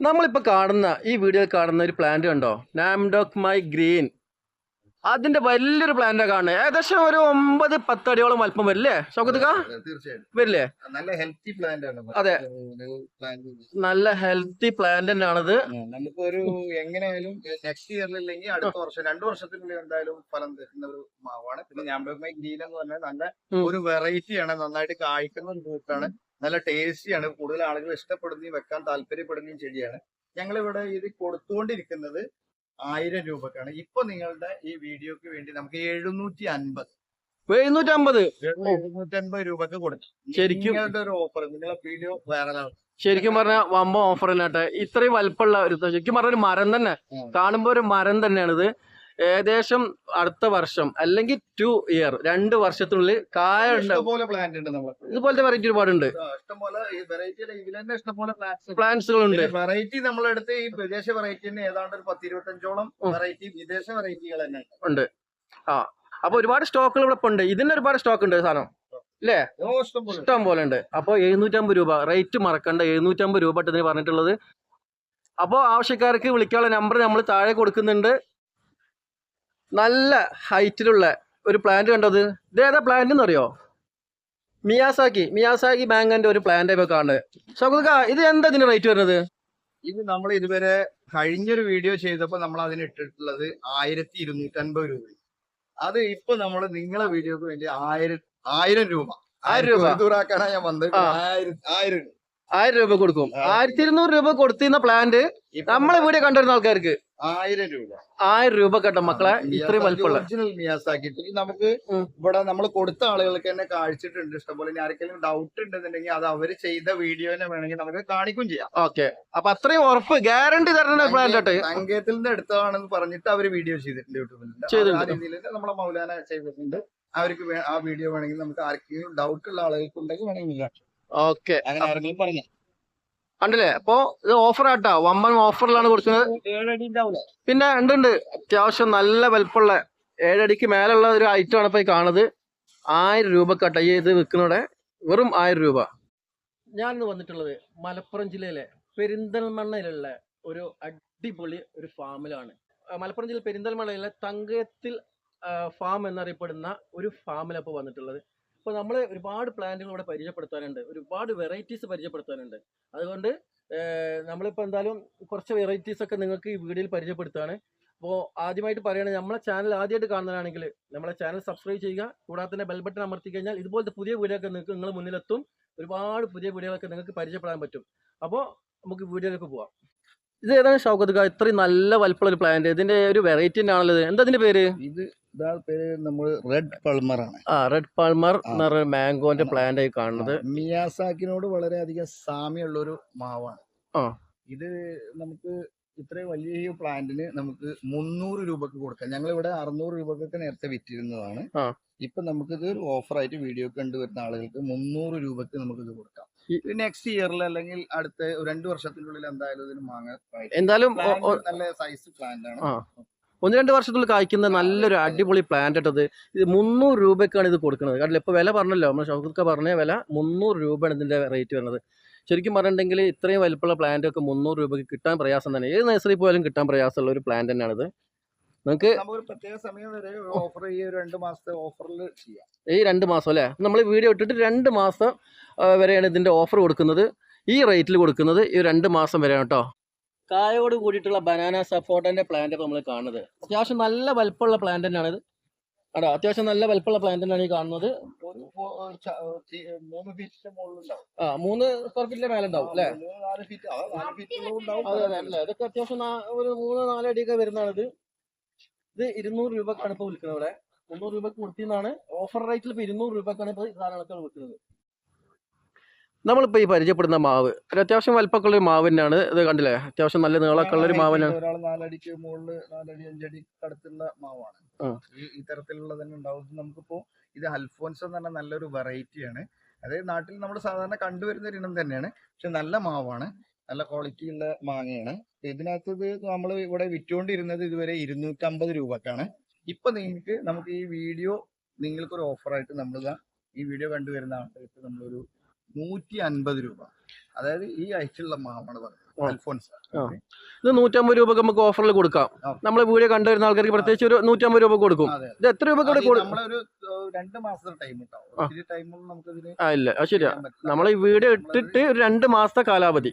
നമ്മളിപ്പോൾ കാണുന്ന ഈ വീഡിയോയിൽ കാണുന്ന ഒരു പ്ലാന്റ് കണ്ടോ? നാംഡോക് മൈ ഗ്രീൻ അതിന്റെ വലിയൊരു പ്ലാന്റാണ് കാണുന്നത് ഏകദേശം ഒരു ഒമ്പത് പത്തടിയോളം വലിപ്പം വരില്ലേ? തീർച്ചയായിട്ടും. വരില്ലേ? നല്ല ഹെൽത്തി പ്ലാന്റ് ആണ്. അതെ. നല്ല ഹെൽത്തി പ്ലാന്റ് തന്നെയാണത്. നമുക്കൊരു എങ്ങനെയായാലും നെക്സ്റ്റ് ഇയറിൽ ഇല്ലെങ്കിൽ അടുത്ത വർഷം രണ്ടു വർഷത്തിനുള്ളിൽ എന്തായാലും ഫലം തരുന്ന ഒരു മാവാണ്. പിന്നെ ഞാമ്പമൈ ഗ്രീൻ എന്ന് പറഞ്ഞാൽ നല്ല. ഒരു വെറൈറ്റിയാണ് നന്നായിട്ട് കായ്ക്കുന്ന ഒരു ഫ്രൂട്ടാണ് നല്ല ടേസ്റ്റി ആണ് കൂടുതൽ ആളുകൾ ഇഷ്ടപ്പെടുന്നതും വെക്കാൻ താല്പര്യപ്പെടുന്നതും ചെടിയാണ്. ഞങ്ങൾ ഇവിടെ ഇത് കൊടുത്തുകൊണ്ടിരിക്കുന്നത് ആയിരം രൂപക്കാണ്. ഇപ്പൊ നിങ്ങളുടെ ഈ വീഡിയോക്ക് വേണ്ടി നമുക്ക് എഴുന്നൂറ്റി അൻപത് എഴുന്നൂറ്റി അമ്പത് എഴുന്നൂറ്റി അൻപത് രൂപക്ക് കൊടുത്തു ശരിക്കും- നിങ്ങളുടെ ഒരു ഓഫർ നിങ്ങളെ വീഡിയോ വൈറലാണ് ശരിക്കും പറഞ്ഞ വമ്പ ഓഫർ തന്നെയാട്ടെ ഇത്രയും വലുപ്പമുള്ള ഒരു ശരിക്കും പറഞ്ഞ ഒരു മരം തന്നെ. കാണുമ്പോ ഒരു മരം തന്നെയാണിത്. ഏകദേശം അടുത്ത വർഷം അല്ലെങ്കിൽ ടു ഇയർ രണ്ട് വർഷത്തിനുള്ളിൽ കായ പ്ലാന്റ് ഉണ്ട് നമ്മൾ ഇതുപോലത്തെ വെറൈറ്റി ഒരുപാടുണ്ട് പ്ലാന്റ്സുകൾ ഉണ്ട് വെറൈറ്റി നമ്മളെടുത്ത് ഈ വിദേശ വെറൈറ്റി തന്നെ ഏതാണ്ട് ഒരു പത്തിരുപത്തഞ്ചോളം. വെറൈറ്റി വിദേശ വെറൈറ്റികൾ തന്നെ ഉണ്ട്. ആ അപ്പൊ ഒരുപാട് സ്റ്റോക്കുകൾ ഇവിടെ ഉണ്ട്. ഇതിന് ഒരുപാട് സ്റ്റോക്ക് ഉണ്ട് സാധനം. അല്ലേ ഇഷ്ടം പോലെ. ഉണ്ട്. അപ്പോൾ എഴുന്നൂറ്റമ്പത് രൂപ റേറ്റ് മറക്കണ്ട. എഴുന്നൂറ്റമ്പത് രൂപ ഇതിന് പറഞ്ഞിട്ടുള്ളത്. അപ്പോൾ ആവശ്യക്കാർക്ക് വിളിക്കാനുള്ള നമ്പർ നമ്മൾ താഴെ കൊടുക്കുന്നുണ്ട്. നല്ല ഹൈറ്റിലുള്ള ഒരു പ്ലാന്റ് കണ്ടത്. ഇത് ഏതാ പ്ലാന്റ് എന്നറിയോ? മിയാസാക്കി. മിയാസാക്കി ബാങ്കിന്റെ ഒരു പ്ലാന്റ് ഇപ്പോൾ കാണുന്നത്. സൗകര്യ ഇത് എന്താ ഇതിന് റേറ്റ് വരുന്നത്? ഇത് നമ്മൾ ഇതുവരെ കഴിഞ്ഞൊരു വീഡിയോ ചെയ്തപ്പോൾ നമ്മൾ അതിന് ഇട്ടിട്ടുള്ളത് ആയിരത്തി ഇരുന്നൂറ്റി അൻപത് രൂപ. അത് ഇപ്പൊ നമ്മൾ നിങ്ങളെ വീഡിയോക്ക് വേണ്ടി ആയിരം ആയിരം രൂപ. ആയിരം രൂപ. ദൂറാക്കാനാ ഞാൻ വന്നത്. ആയിരം ആയിരം രൂപ. ആയിരം രൂപ കൊടുക്കും. ആയിരത്തി ഇരുന്നൂറ് രൂപ കൊടുത്തിരുന്ന പ്ലാന്റ് ഇപ്പൊ നമ്മളെ വീഡിയോ കണ്ടിരുന്ന ആൾക്കാർക്ക്. ആയിരം രൂപ. ആയിരം രൂപ കേട്ടോ മക്കളെ. ഇത്രയും വലിപ്പമുള്ള. ഒറിജിനൽ മിയാസാക്കിട്ട് നമുക്ക്. ഇവിടെ നമ്മൾ കൊടുത്ത ആളുകൾക്ക് തന്നെ കാഴ്ചിട്ടുണ്ട്. ഇഷ്ടംപോലെ ഇനി ആർക്കെങ്കിലും ഡൗട്ട് ഉണ്ടെന്നുണ്ടെങ്കിൽ അത് അവർ ചെയ്ത വീഡിയോനെ വേണമെങ്കിൽ നമുക്ക് കാണിക്കും ചെയ്യാം. ഓക്കെ. അപ്പൊ അത്രയും ഉറപ്പ് ഗ്യാരണ്ടി തരുന്ന കേട്ടോ സങ്കേതത്തിൽ നിന്ന് എടുത്തതാണെന്ന് പറഞ്ഞിട്ട് അവർ വീഡിയോ ചെയ്തിട്ടുണ്ട് യൂട്യൂബിൽ. ആ രീതിയിൽ നമ്മളെ മൗലാന ചെയ്തിട്ടുണ്ട് അവർക്ക് ആ വീഡിയോ വേണമെങ്കിൽ നമുക്ക് ആർക്കെങ്കിലും ഡൗട്ട് ഉള്ള ആളുകൾക്ക് ഉണ്ടെങ്കിൽ വേണമെങ്കിൽ. ഓക്കെ. അങ്ങനെ ആരെങ്കിലും പറഞ്ഞു. കണ്ടില്ലേ? അപ്പൊ ഇത് ഓഫർ ആട്ടാ വമ്പൻ ഓഫറിലാണ് കൊടുക്കുന്നത്. പിന്നെ ഉണ്ട് ഉണ്ട് അത്യാവശ്യം നല്ല വലിപ്പമുള്ള ഏഴടിക്ക് മേലുള്ള ഒരു ഐറ്റം ആണ് ഇപ്പൊ ഈ കാണുന്നത്. ആയിരം രൂപ കട്ട ഈ ഇത് വിൽക്കുന്നവിടെ വെറും ആയിരം രൂപ. ഞാൻ ഇന്ന് വന്നിട്ടുള്ളത് മലപ്പുറം ജില്ലയിലെ പെരിന്തൽമണ്ണയിലുള്ള ഒരു അടിപൊളി ഒരു ഫാമിലാണ്. മലപ്പുറം ജില്ല പെരിന്തൽമണ്ണയിലെ തങ്കയത്തിൽ ഫാം എന്നറിയപ്പെടുന്ന ഒരു ഫാമിലാണ് ഇപ്പോൾ വന്നിട്ടുള്ളത്. അപ്പോൾ നമ്മൾ ഒരുപാട് പ്ലാന്റുകൾ ഇവിടെ പരിചയപ്പെടുത്താനുണ്ട്. ഒരുപാട് വെറൈറ്റീസ് പരിചയപ്പെടുത്താനുണ്ട്. അതുകൊണ്ട് നമ്മളിപ്പോൾ എന്തായാലും കുറച്ച് വെറൈറ്റീസ് ഒക്കെ നിങ്ങൾക്ക് ഈ വീഡിയോയിൽ പരിചയപ്പെടുത്താണ് അപ്പോൾ ആദ്യമായിട്ട് പറയുകയാണെങ്കിൽ നമ്മളെ ചാനൽ ആദ്യമായിട്ട് കാണുന്നതാണെങ്കിൽ നമ്മളെ ചാനൽ സബ്സ്ക്രൈബ് ചെയ്യുക കൂടാതെ തന്നെ ബെൽ ബട്ടൺ അമർത്തി കഴിഞ്ഞാൽ ഇതുപോലത്തെ പുതിയ വീഡിയോ നിങ്ങൾക്ക് നിങ്ങൾ മുന്നിലെത്തും. ഒരുപാട് പുതിയ വീഡിയോകളൊക്കെ നിങ്ങൾക്ക് പരിചയപ്പെടാൻ പറ്റും. അപ്പോൾ നമുക്ക് വീഡിയോയിലേക്ക് പോവാം. ഇത് ഏതാണ് ഷൗക്കത്ത് ഇത്രയും നല്ല വലിപ്പമുള്ള ഒരു പ്ലാന്റ് ഇതിന്റെ ഒരു വെറൈറ്റി ആണല്ലോ എന്താ ഇതിന്റെ പേര്? ഇത് ഇതാ പേര് നമ്മൾ റെഡ് പൾമർ ആണ് ആ റെഡ് പാൾമർ. എന്ന് മാംഗോന്റെ പ്ലാന്റ് ആയി കാണുന്നത്. മിയാസാക്കിനോട് വളരെയധികം സാമ്യമുള്ള ഒരു മാവാണ്. ആ. ഇത് നമുക്ക് ഇത്രയും വലിയ പ്ലാന്റിന് നമുക്ക് മുന്നൂറ് രൂപക്ക് കൊടുക്കാം. ഞങ്ങൾ ഇവിടെ അറുന്നൂറ് രൂപക്കൊക്കെ നേരത്തെ വിറ്റിരുന്നതാണ്. ഇപ്പൊ നമുക്ക് ഇത് ഒരു ഓഫറായിട്ട് വീഡിയോ കണ്ടുവരുന്ന ആളുകൾക്ക് മുന്നൂറ് രൂപക്ക് നമുക്ക് ഇത് കൊടുക്കാം നെക്സ്റ്റ് ഇയറിൽ അല്ലെങ്കിൽ അടുത്ത രണ്ടു വർഷത്തിനുള്ളിൽ എന്തായാലും ഇതിന് മാങ്ങ എന്തായാലും നല്ല സൈസ് പ്ലാന്റ് ആണ്. ഒന്ന് രണ്ട് വർഷത്തിൽ കായ്ക്കുന്ന നല്ലൊരു അടിപൊളി പ്ലാന്റ് ഇട്ടത്. ഇത് മുന്നൂറ് രൂപയ്ക്കാണ് ഇത് കൊടുക്കുന്നത്. കാരണം ഇപ്പോൾ വില പറഞ്ഞല്ലോ. നമ്മൾ ഷൗക്കത്ത് പറഞ്ഞ വില മുന്നൂറ് രൂപയാണ് ഇതിന്റെ റേറ്റ് വരുന്നത്. ശരിക്കും പറഞ്ഞിട്ടുണ്ടെങ്കിൽ ഇത്രയും വലിപ്പമുള്ള പ്ലാന്റ് ഒക്കെ മുന്നൂറ് രൂപയ്ക്ക് കിട്ടാൻ പ്രയാസം തന്നെ. ഏത് നഴ്സറി പോയാലും കിട്ടാൻ പ്രയാസമുള്ള ഒരു പ്ലാന്റ് തന്നെയാണിത് നിങ്ങൾക്ക് പ്രത്യേക സമയം വരെ ഓഫർ ഈ രണ്ട് മാസത്തെ ഓഫറിൽ ചെയ്യാം. ഈ രണ്ട് മാസം അല്ലേ? നമ്മൾ വീഡിയോ ഇട്ടിട്ട് രണ്ട് മാസം വരെയാണ് ഇതിന്റെ ഓഫർ കൊടുക്കുന്നത്. ഈ റേറ്റിൽ കൊടുക്കുന്നത് ഈ രണ്ട് മാസം വരെയാണ് കേട്ടോ. കായോട് കൂടിയിട്ടുള്ള ബനാന സപ്പോർട്ടന്റെ പ്ലാന്റ് നമ്മൾ കാണുന്നത്. അത്യാവശ്യം നല്ല വലുപ്പമുള്ള പ്ലാന്റ് തന്നെയാണ് ഇത്. അടാ അത്യാവശ്യം നല്ല വലുപ്പമുള്ള പ്ലാന്റ് തന്നെയാണ് ഈ കാണുന്നത്. ആ മൂന്ന് സ്ക്വയർ ഫീറ്റിന്റെ മേലെ ഉണ്ടാവും അല്ലേ? അതെ അതെ അല്ലേ? ഇതൊക്കെ അത്യാവശ്യം ഒരു മൂന്ന് നാലടിയൊക്കെ വരുന്നതാണ് ഇത് ഇത് ഇരുന്നൂറ് രൂപക്കാണ് ഇപ്പോൾ വിൽക്കുന്നത് ഇവിടെ. മുന്നൂറ് രൂപക്ക് കൊടുത്തിന്നാണ്. ഓഫർ റേറ്റിൽ ഇപ്പോൾ ഇരുന്നൂറ് രൂപക്കാണ് ഇപ്പോൾ സാധനങ്ങളൊക്കെ വിൽക്കുന്നത്. നമ്മളിപ്പോൾ ഈ പരിചയപ്പെടുന്ന മാവ് ഒരു അത്യാവശ്യം വലിപ്പമൊക്കെയുള്ള ഒരു മാവ് തന്നെയാണ് ഇത് കണ്ടില്ലേ? അത്യാവശ്യം നല്ല നീളമൊക്കെ ഉള്ള ഒരു മാവിനാണ്. ഒരാൾ നാലടിക്ക് മുകളിൽ നാലടി അഞ്ചടി അടുത്തുള്ള മാവാണ്. ഈ ഈ തരത്തിലുള്ള തന്നെ ഉണ്ടാവും. ഇത് നമുക്കിപ്പോ ഇത് അൽഫോൻസ് എന്ന് പറഞ്ഞ നല്ലൊരു വെറൈറ്റിയാണ് അതായത് നാട്ടിൽ നമ്മൾ സാധാരണ കണ്ടുവരുന്ന ഒരു ഇനം തന്നെയാണ്. പക്ഷെ നല്ല മാവാണ്. നല്ല ക്വാളിറ്റി ഉള്ള മാങ്ങയാണ്. ഇതിനകത്ത് ഇത് നമ്മൾ ഇവിടെ വിറ്റുകൊണ്ടിരുന്നത് ഇതുവരെ ഇരുന്നൂറ്റമ്പത് രൂപക്കാണ്. ഇപ്പൊ നിങ്ങൾക്ക് നമുക്ക് ഈ വീഡിയോ നിങ്ങൾക്കൊരു ഓഫറായിട്ട് നമ്മൾ ഈ വീഡിയോ കണ്ടുവരുന്ന ആൾക്കാർക്ക് നമ്മളൊരു നൂറ്റി അൻപത് രൂപ. അതായത് ഈ ഐറ്റുള്ള മാവാണ് പറയുന്നത് ആ. അൽഫോൻസ്. ഇത് നൂറ്റമ്പത് രൂപക്ക് നമുക്ക് ഓഫറിൽ കൊടുക്കാം. നമ്മളെ വീഡിയോ കണ്ടുവരുന്ന ആൾക്കാർക്ക് പ്രത്യേകിച്ച് ഒരു നൂറ്റമ്പത് രൂപ കൊടുക്കും. ഇത് എത്ര രൂപ നമ്മളൊരു രണ്ട് മാസത്തെ ടൈം ആ. ഇല്ല. അത് ശരിയാ. നമ്മളെ നമ്മൾ ഈ വീഡിയോ ഇട്ടിട്ട് ഒരു രണ്ട് മാസത്തെ കാലാവധി.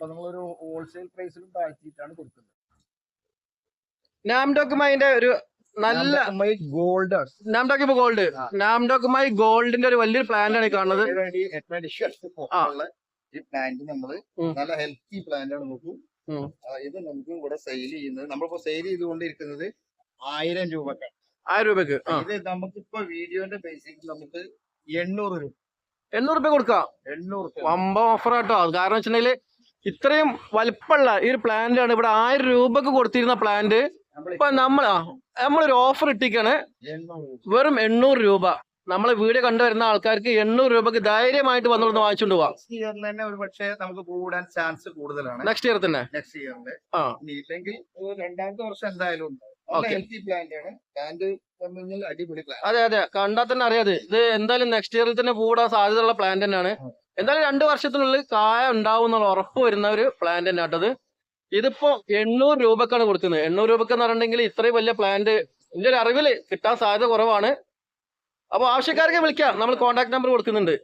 ഹോൾസെയിൽ പ്രൈസിലും താഴ്ത്തിയിട്ടാണ് കൊടുക്കുന്നത്. നാംഡോക്കുമായിന്റെ ഒരു നല്ല ഗോൾഡ് നാംഡോക്ക് ഇപ്പൊ ഗോൾഡ്. മൈ ഗോൾഡിന്റെ ഒരു വലിയൊരു പ്ലാന്റ് ആണ് ഈ കാണുന്നത്. ഈ പ്ലാന്റ് നമ്മൾ നല്ല ഹെൽത്തി പ്ലാന്റ് ആണ് നോക്കൂ. ഇത് നമുക്ക് ഇവിടെ സെയിൽ ചെയ്യുന്നത് നമ്മളിപ്പോ സെയിൽ ചെയ്തുകൊണ്ടിരിക്കുന്നത് ആയിരം രൂപക്കാണ്. ആയിരം രൂപക്ക് ഇത് നമുക്കിപ്പോ വീഡിയോന്റെ ബേസിക് നമുക്ക് എണ്ണൂറ് രൂപ. എണ്ണൂറ് രൂപ കൊടുക്കാം? എണ്ണൂറ്. വമ്പ ഓഫർ ആട്ടോ. കാരണം വെച്ചിട്ടുണ്ടെങ്കിൽ ഇത്രയും വലിപ്പമുള്ള ഈ ഒരു പ്ലാന്റ് ആണ്. ഇവിടെ ആയിരം രൂപക്ക് കൊടുത്തിരുന്ന പ്ലാന്റ് ഇപ്പൊ നമ്മൾ നമ്മളൊരു ഓഫർ ഇട്ടിക്കാണ് വെറും എണ്ണൂറ് രൂപ. നമ്മളെ വീഡിയോ കണ്ടുവരുന്ന ആൾക്കാർക്ക് എണ്ണൂറ് രൂപക്ക് ധൈര്യമായിട്ട് വന്നോളന്ന് വാങ്ങിച്ചോണ്ട് പോവാം. നെക്സ്റ്റ് ഇയറിൽ തന്നെ ഒരു പക്ഷേ നമുക്ക് കൂടാൻ ചാൻസ് കൂടുതലാണ്. നെക്സ്റ്റ് ഇയർ തന്നെ? നെക്സ്റ്റ് ഇയറിൽ ആ. ഇല്ലെങ്കിൽ രണ്ടാമത്തെ വർഷം എന്തായാലും ഉണ്ടാവും അതെ അതെ. കണ്ടാൽ തന്നെ അറിയാതെ ഇത് എന്തായാലും നെക്സ്റ്റ് ഇയറിൽ തന്നെ പൂടാൻ സാധ്യതയുള്ള പ്ലാന്റ് തന്നെയാണ്. എന്തായാലും രണ്ടു വർഷത്തിനുള്ളിൽ കായ ഉണ്ടാവും എന്നുള്ള ഉറപ്പ് വരുന്ന ഒരു പ്ലാന്റ് തന്നെ ആട്ടത് ഇതിപ്പോ എണ്ണൂറ് രൂപക്കാണ് കൊടുക്കുന്നത്. എണ്ണൂറ് രൂപക്ക് എന്ന് പറഞ്ഞിട്ടുണ്ടെങ്കിൽ ഇത്രയും വലിയ പ്ലാന്റ് എന്റെ ഒരു അറിവിൽ കിട്ടാൻ സാധ്യത കുറവാണ്. അപ്പോൾ ആവശ്യക്കാർക്ക് വിളിക്കാം. നമ്മൾ കോൺടാക്ട് നമ്പർ കൊടുക്കുന്നുണ്ട്.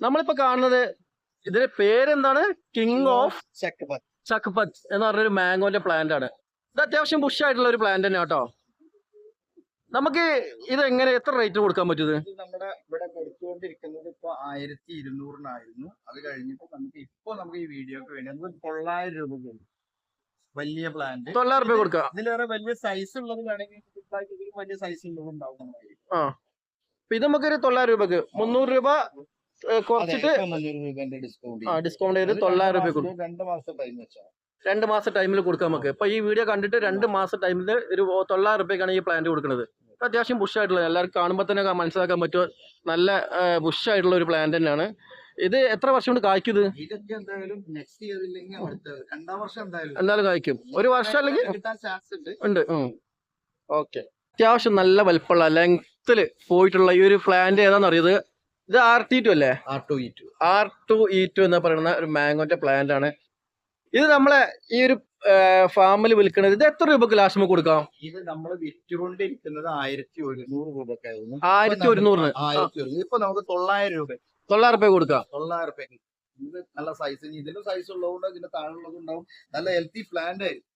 നമ്മളിപ്പോ കാണുന്നത് ഇതിന്റെ പേരെന്താണ്? കിങ് ഓഫ് ചക്കപ്പത്ത് ചക്പത്ത് എന്ന് പറഞ്ഞൊരു മാംഗോന്റെ പ്ലാന്റ് ആണ്. ഇത് അത്യാവശ്യം ബുഷ് ആയിട്ടുള്ള ഒരു പ്ലാന്റ് തന്നെ കേട്ടോ. നമുക്ക് ഇത് എങ്ങനെ എത്ര റേറ്റ് കൊടുക്കാൻ പറ്റും നമ്മുടെ ഇവിടെ കൊടുത്തുകൊണ്ടിരിക്കുന്നത് ഇപ്പൊ ആയിരത്തി ഇരുന്നൂറിനായിരുന്നു. അത് കഴിഞ്ഞിട്ട് നമുക്ക് ഇപ്പൊ നമുക്ക് ഈ വീഡിയോക്ക് വേണ്ടി നമുക്ക് തൊള്ളായിരം രൂപ വലിയ പ്ലാന്റ് തൊള്ളായിരം രൂപ കൊടുക്കാം. ഇതിലേറെ വലിയ സൈസ് ഉള്ളത് വേണമെങ്കിൽ വലിയ സൈസ് ഉള്ളത് ഉണ്ടാവും ആ. ഇത് നമുക്കൊരു തൊള്ളായിരം രൂപക്ക്. മുന്നൂറ് രൂപ കുറച്ചിട്ട് ഡിസ്കൗണ്ട് ചെയ്ത് തൊള്ളായിരം രൂപ രണ്ട് മാസം ടൈം വെച്ചാൽ രണ്ട് മാസം ടൈമിൽ കൊടുക്കാം നമുക്ക്. ഇപ്പൊ ഈ വീഡിയോ കണ്ടിട്ട് രണ്ട് മാസം ടൈമിൽ ഒരു തൊള്ളായിരം റുപ്യക്കാണ് ഈ പ്ലാന്റ് കൊടുക്കുന്നത്. അത്യാവശ്യം ബുഷ് ആയിട്ടുള്ള എല്ലാവർക്കും കാണുമ്പോൾ തന്നെ മനസ്സിലാക്കാൻ പറ്റുമോ നല്ല ബുഷ് ആയിട്ടുള്ള ഒരു പ്ലാന്റ് തന്നെയാണ്. ഇത് എത്ര വർഷം കൊണ്ട് കായ്ക്കുന്നത് ഇത് ഇതൊക്കെ എന്തായാലും നെക്സ്റ്റ് ഇയർ ഇല്ലെങ്കിൽ അടുത്ത രണ്ടാം വർഷം എന്തായാലും. എന്തായാലും കായ്ക്കും. ഒരു വർഷം അല്ലെങ്കിൽ ഉണ്ട്. ഓക്കെ. അത്യാവശ്യം നല്ല വലിപ്പമുള്ള ലെങ്ത്തിൽ പോയിട്ടുള്ള ഈ ഒരു പ്ലാന്റ് ഏതാണെന്ന് അറിയത് ഇത് ആർ ടി ടു അല്ലേ? R two E two R two E two എന്ന് പറയുന്ന ഒരു മാംഗോന്റെ പ്ലാന്റ് ആണ്. ഇത് നമ്മളെ ഈ ഒരു ഫാമിൽ വിൽക്കുന്നത് ഇത് എത്ര രൂപക്ക് ലാസ്റ്റ് കൊടുക്കാം? ഇത് നമ്മൾ വിറ്റുകൊണ്ടിരിക്കുന്നത് ആയിരത്തി ഒരുന്നൂറ് രൂപക്കായിരുന്നു. ആയിരത്തി ഒരുന്നൂറിന് ആയിരത്തി ഒരുന്നൂറ് ഇപ്പൊ നമുക്ക് തൊള്ളായിരം രൂപ. തൊള്ളായിരം രൂപ കൊടുക്കാം. തൊള്ളായിരം രൂപ. ഇത് നല്ല സൈസ് ഇതിന്റെ സൈസ് ഉള്ളതുകൊണ്ട് ഇതിന്റെ താഴെയുള്ളത് ഉണ്ടാവും. നല്ല ഹെൽത്തി പ്ലാന്റ് ആയിരിക്കും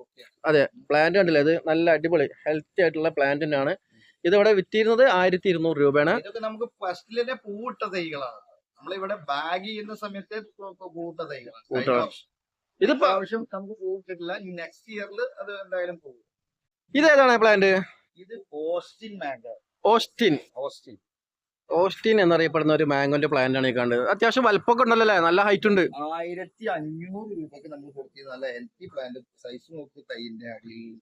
ഓക്കെ പ്ലാന്റ് കണ്ടില്ലേ? ഇത് നല്ല അടിപൊളി ഹെൽത്തി ആയിട്ടുള്ള പ്ലാന്റ് തന്നെയാണ്. ഇതിവിടെ വിറ്റിരുന്നത് ആയിരത്തി ഇരുന്നൂറ് രൂപയാണ്. ഇതൊക്കെ നമുക്ക് ഫസ്റ്റിലെ പൂവിട്ട തൈകളാണ്. നമ്മളിവിടെ ബാഗ് ചെയ്യുന്ന സമയത്ത് കൂട്ട തൈകളാണ് ഇതിപ്പോ നമുക്ക് പൂവിട്ടിട്ടില്ല ഈ നെക്സ്റ്റ് ഇയറിൽ അത് എന്തായാലും പോകും. ഇത് ഏതാണ് പ്ലാന്റ് ഇത് Austin mango Austin Austin Austin എന്നറിയപ്പെടുന്ന ഒരു മാംഗോന്റെ പ്ലാന്റ് ആണ് ഈ കണ്ടത് അത്യാവശ്യം വലപ്പൊക്കെ ഉണ്ടല്ലോ അല്ലേ നല്ല ഹൈറ്റ് ഉണ്ട്. ആയിരത്തി അഞ്ഞൂറ് രൂപയ്ക്ക് നമ്മൾ കൊടുത്തിരുന്ന നല്ല ഹെൽത്തി പ്ലാന്റ് സൈസ് നോക്കി തൈന്റെ അടിയിൽ.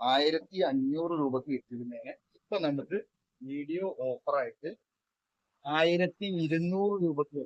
ആയിരത്തി അഞ്ഞൂറ് രൂപക്ക് വിറ്റിരുന്നതിന് ഇപ്പൊ നമുക്ക് വീഡിയോ ഓഫറായിട്ട് ആയിരത്തി ഇരുന്നൂറ് രൂപക്ക്.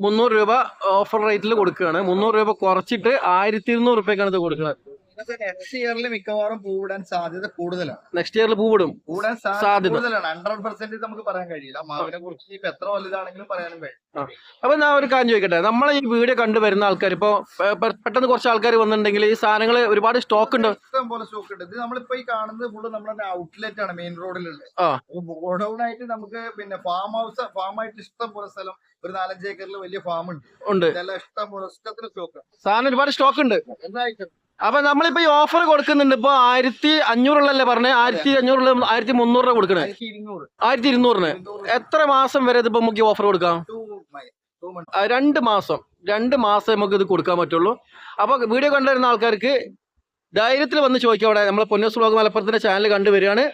മുന്നൂറ് രൂപ ഓഫർ റേറ്റിൽ കൊടുക്കുകയാണ് മുന്നൂറ് രൂപ കുറച്ചിട്ട് ആയിരത്തി ഇരുന്നൂറ് രൂപയ്ക്കാണ് ഇത് കൊടുക്കുന്നത് നെക്സ്റ്റ് ഇയറിൽ മിക്കവാറും പൂവിടാൻ സാധ്യത കൂടുതലാണ്. നെക്സ്റ്റ് ഇയറിൽ പൂവിടും കൂടാൻ സാധ്യത. സാധ്യത. കൂടുതലാണ്. ഹൺഡ്രഡ് പെർസെന്റ് നമുക്ക് പറയാൻ കഴിയില്ല. മാവിനെ കുറിച്ച് ഇപ്പൊ എത്ര വലുതാണെങ്കിലും പറയാനും കഴിയും. അപ്പൊ ഞാൻ ഒരു കാര്യം ചോദിക്കട്ടെ? നമ്മളെ ഈ വീഡിയോ കണ്ടു വരുന്ന ആൾക്കാർ ഇപ്പൊ പെ- പെ- പെട്ടെന്ന് കുറച്ച് ആൾക്കാർ വന്നിട്ടുണ്ടെങ്കിൽ ഈ സാധനങ്ങൾ ഒരുപാട് സ്റ്റോക്ക് ഉണ്ട്. ഇഷ്ടം പോലെ സ്റ്റോക്ക് ഉണ്ട്. ഇത് നമ്മളിപ്പോ ഈ കാണുന്നത് ഫുള്ള് നമ്മുടെ ഔട്ട്ലെറ്റ് ആണ് മെയിൻ റോഡിലുള്ളത് ആ. ഗോഡൌൺ ആയിട്ട് നമുക്ക് പിന്നെ ഫാം ഹൗസ് ഫാം ആയിട്ട് ഇഷ്ടം പോലെ സ്ഥലം ഒരു നാലഞ്ച് ഏക്കറിൽ വലിയ ഫാം ഉണ്ട്. ഉണ്ട്. ഇതെല്ലാം ഇഷ്ടം പോലെ ഇഷ്ടത്തിന് സ്റ്റോക്ക് സാധനം ഒരുപാട് സ്റ്റോക്ക് ഉണ്ട്. എന്തായിട്ട് അപ്പൊ നമ്മളിപ്പോ ഈ ഓഫർ കൊടുക്കുന്നുണ്ട്. ഇപ്പൊ ആയിരത്തി അഞ്ഞൂറുള്ളല്ലേ പറഞ്ഞേ? ആയിരത്തി അഞ്ഞൂറിൽ ആയിരത്തി മുന്നൂറ് രൂപ കൊടുക്കണേ? ആയിരത്തി ഇരുന്നൂറ്. ആയിരത്തി ഇരുന്നൂറിന്? എത്ര മാസം വരെ ഇതിപ്പോ നമുക്ക് ഓഫർ കൊടുക്കാം? രണ്ട് മാസം. രണ്ട് മാസം നമുക്ക് ഇത് കൊടുക്കാൻ പറ്റുള്ളൂ. അപ്പൊ വീഡിയോ കണ്ടുവരുന്ന ആൾക്കാർക്ക് ധൈര്യത്തിൽ വന്ന് ചോദിക്കാം അവിടെ. നമ്മളെ പൊന്നസ് ബ്ലോഗ് മലപ്പുറത്തിന്റെ ചാനൽ കണ്ടുവരികയാണ്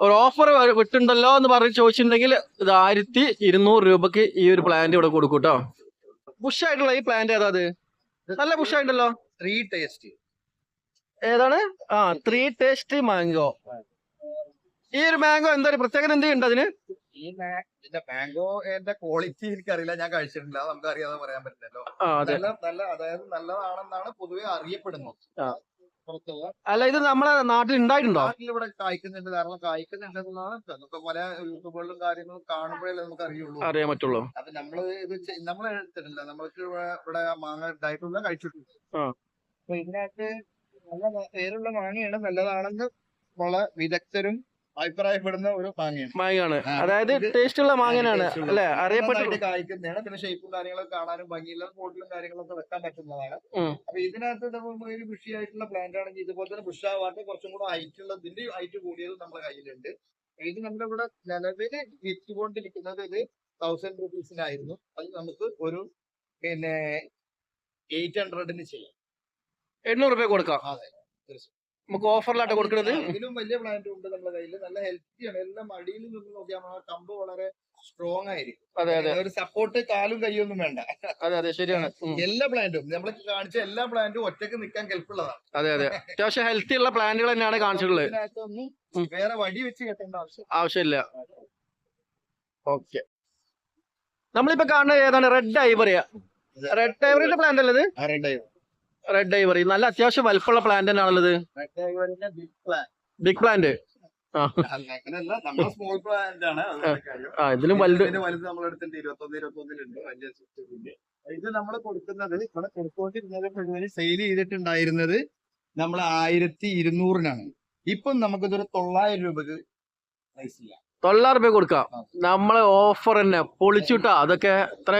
ഒരു ഓഫർ വിട്ടുണ്ടല്ലോ എന്ന് പറഞ്ഞ് ചോദിച്ചിട്ടുണ്ടെങ്കിൽ ഇത് ആയിരത്തി ഇരുന്നൂറ് രൂപക്ക് ഈ ഒരു പ്ലാന്റ് ഇവിടെ കൊടുക്കൂട്ടോ കേട്ടോ. ബുഷായിട്ടുള്ള ഈ പ്ലാന്റ് ഏതാ അത്? നല്ല ബുഷായിട്ടുണ്ടല്ലോ ത്രീ ടേസ്റ്റ് ഏതാണ്? ആ ത്രീ ടേസ്റ്റ് മാംഗോ ഈ ഒരു മാംഗോ എന്താ പ്രത്യേകത എന്തെങ്കിലും അതിന്? ഈ എന്റെ മാംഗോന്റെ ക്വാളിറ്റി എനിക്കറിയില്ല. ഞാൻ കഴിച്ചിട്ടില്ല. നമുക്ക് അറിയാതെ പറയാൻ പറ്റില്ലല്ലോ. നല്ല നല്ല അതായത് നല്ലതാണെന്നാണ് പൊതുവെ അറിയപ്പെടുന്നത്. അല്ല ഇത് നമ്മളെ നാട്ടിൽ ഉണ്ടായിട്ടുണ്ടോ? നാട്ടിൽ ഇവിടെ കായ്ക്കുന്നുണ്ട്. കാരണം കായ്ക്കുന്നുണ്ടെന്നാണ് നമുക്ക് പല യൂട്യൂബുകളിലും കാര്യങ്ങളും കാണുമ്പോഴേ നമുക്ക് അറിയുള്ളൂ അറിയാൻ പറ്റുള്ളൂ. അപ്പൊ നമ്മൾ ഇത് നമ്മൾ എടുത്തിട്ടില്ല. നമ്മൾക്ക് ഇവിടെ മാങ്ങ ഉണ്ടായിട്ടുള്ള കഴിച്ചിട്ടുണ്ട്. അപ്പൊ ഇതിനകത്ത് നല്ല പേരുള്ള മാങ്ങയാണ്. നല്ലതാണെന്ന് ഉള്ള വിദഗ്ധരും അഭിപ്രായപ്പെടുന്ന ഒരു മാങ്ങയാണ്. മാങ്ങയാണ്. അതായത് ടേസ്റ്റ് ഉള്ള മാങ്ങനാണ് അല്ലെ? അറിയപ്പെട്ടു. കായ്ക്കുന്നതാണ്. പിന്നെ ഷേപ്പും കാര്യങ്ങളൊക്കെ കാണാനും ഭംഗിയുള്ള ബോട്ടിലും കാര്യങ്ങളൊക്കെ വെക്കാൻ പറ്റുന്നതാണ്. അപ്പൊ ഇതിനകത്ത് നമ്മൾ ഒരു ബുഷിയായിട്ടുള്ള പ്ലാന്റ് ആണെങ്കിൽ ഇതുപോലെ തന്നെ ബുഷാവാട്ട് കുറച്ചും കൂടെ ഹൈറ്റ് ഉള്ള ഇതിന്റെ ഹൈറ്റ് കൂടിയത് നമ്മുടെ കയ്യിലുണ്ട്. ഇത് നമ്മുടെ ഇവിടെ നിലവിൽ വിറ്റുകൊണ്ടിരിക്കുന്നത് ഇത് തൗസൻഡ് റുപ്പീസിനായിരുന്നു അത് നമുക്ക് ഒരു പിന്നെ എയ്റ്റ് ഹൺഡ്രഡിന് ചെയ്യാം. എണ്ണൂറ് രൂപ കൊടുക്കാം. അതെ. നമുക്ക് ഓഫറിലായിട്ട് കൊടുക്കുന്നത് ഇതിലും വലിയ പ്ലാന്റ് ഉണ്ട് നമ്മുടെ കയ്യിൽ നല്ല ഹെൽത്തി ആണ്. എല്ലാം അടിയിൽ നിന്ന് നോക്കിയാൽ നമ്മളെ കമ്പ് വളരെ സ്ട്രോങ് ആയിരിക്കും. അതെ അതെ. ഒരു സപ്പോർട്ട് കാലും കൈയൊന്നും വേണ്ട. അതെ അതെ. ശരിയാണ്. എല്ലാ പ്ലാന്റും. നമ്മൾ കാണിച്ച എല്ലാ പ്ലാന്റും ഒറ്റയ്ക്ക് നിൽക്കാൻ കെൽപ്പുള്ളതാണ് അതെ അതെ. അത്യാവശ്യം ഹെൽത്തി ഉള്ള പ്ലാന്റുകൾ തന്നെയാണ് കാണിച്ചിട്ടുള്ളത്. വേറെ വടി വെച്ച് കെട്ടേണ്ട ആവശ്യം ആവശ്യമില്ല. ഓക്കെ. നമ്മളിപ്പോ കാണുന്നത് ഏതാണ്? റെഡ് ഐവറിയ റെഡ് ഐവറിന്റെ പ്ലാന്റ് അല്ലത് റെഡ് ഐവറി നല്ല അത്യാവശ്യം വലുപ്പമുള്ള പ്ലാന്റ് തന്നെയാണുള്ളത്. ബിഗ് പ്ലാന്റ് ബിഗ് പ്ലാന്റ് ആ. ഇതിലും വലുത്. ഇരുപത്തൊന്ന് ഇരുപത്തൊന്നിലുണ്ട് ഇത് നമ്മൾ കൊടുക്കുന്നത് ഇവിടെ കൊടുത്തോണ്ടിരുന്നത് മുഴുവൻ സെയിൽ ചെയ്തിട്ടുണ്ടായിരുന്നത് നമ്മൾ ആയിരത്തി ഇരുന്നൂറിനാണ്. ഇപ്പം നമുക്കിതൊരു തൊള്ളായിരം രൂപക്ക് പ്രൈസ് ചെയ്യാം തൊള്ളായിരം രൂപ കൊടുക്കാം. നമ്മളെ ഓഫർ തന്നെ. പൊളിച്ചുട്ടാ. അതൊക്കെ എത്ര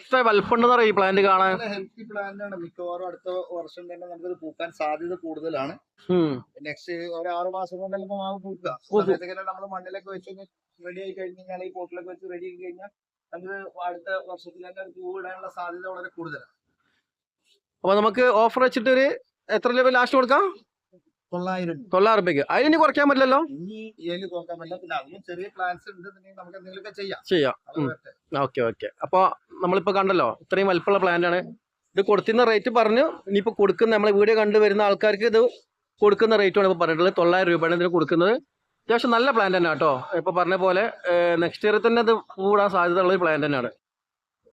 എത്ര വലുപ്പമുണ്ടെന്ന് ഈ പ്ലാന്റ് കാണാൻ? ഹെൽത്തി പ്ലാന്റ് ആണ്. മിക്കവാറും അടുത്ത വർഷം തന്നെ നമുക്കത് പൂക്കാൻ സാധ്യത കൂടുതലാണ്. നെക്സ്റ്റ് ഒരു ആറ് മാസം കൊണ്ട് ചിലപ്പോൾ മാവ് പൂക്കുക പൂക്കും. നമ്മൾ മണ്ണിലൊക്കെ വെച്ച് റെഡി ആയി കഴിഞ്ഞ് കഴിഞ്ഞാൽ ഈ പോട്ടിലൊക്കെ വെച്ച് റെഡി ആയി കഴിഞ്ഞാൽ നമുക്ക് അടുത്ത വർഷത്തിൽ തന്നെ പൂവ് ഇടാനുള്ള സാധ്യത വളരെ കൂടുതലാണ്. അപ്പൊ നമുക്ക് ഓഫർ വെച്ചിട്ട് ഒരു എത്ര രൂപ ലാസ്റ്റ് കൊടുക്കാം? തൊള്ളായിരം തൊള്ളായിരം രൂപയ്ക്ക് അതിനി കുറയ്ക്കാൻ പറ്റില്ലല്ലോ? ചെറിയ പ്ലാൻസ് ഉണ്ടെന്നുണ്ടെങ്കിൽ നമുക്ക് എന്തെങ്കിലുമൊക്കെ ചെയ്യാം. ചെയ്യാം. Okay okay. അപ്പോൾ നമ്മളിപ്പോൾ കണ്ടല്ലോ ഇത്രയും വലിപ്പുള്ള പ്ലാന്റാണ് ആണ്. ഇത് കൊടുക്കുന്ന റേറ്റ് പറഞ്ഞു. ഇനിയിപ്പോൾ കൊടുക്കുന്ന നമ്മളെ വീഡിയോ കണ്ടുവരുന്ന ആൾക്കാർക്ക് ഇത് കൊടുക്കുന്ന റേറ്റുമാണ് ഇപ്പോൾ പറഞ്ഞത് തൊള്ളായിരം രൂപയാണ് ഇതിന് കൊടുക്കുന്നത്. അത്യാവശ്യം നല്ല പ്ലാന്റ് തന്നെ കേട്ടോ ഇപ്പോൾ പറഞ്ഞ പോലെ നെക്സ്റ്റ് ഇയർ തന്നെ ഇത് കൂടാൻ സാധ്യത ഉള്ള ഒരു പ്ലാന്റ് തന്നെയാണ്.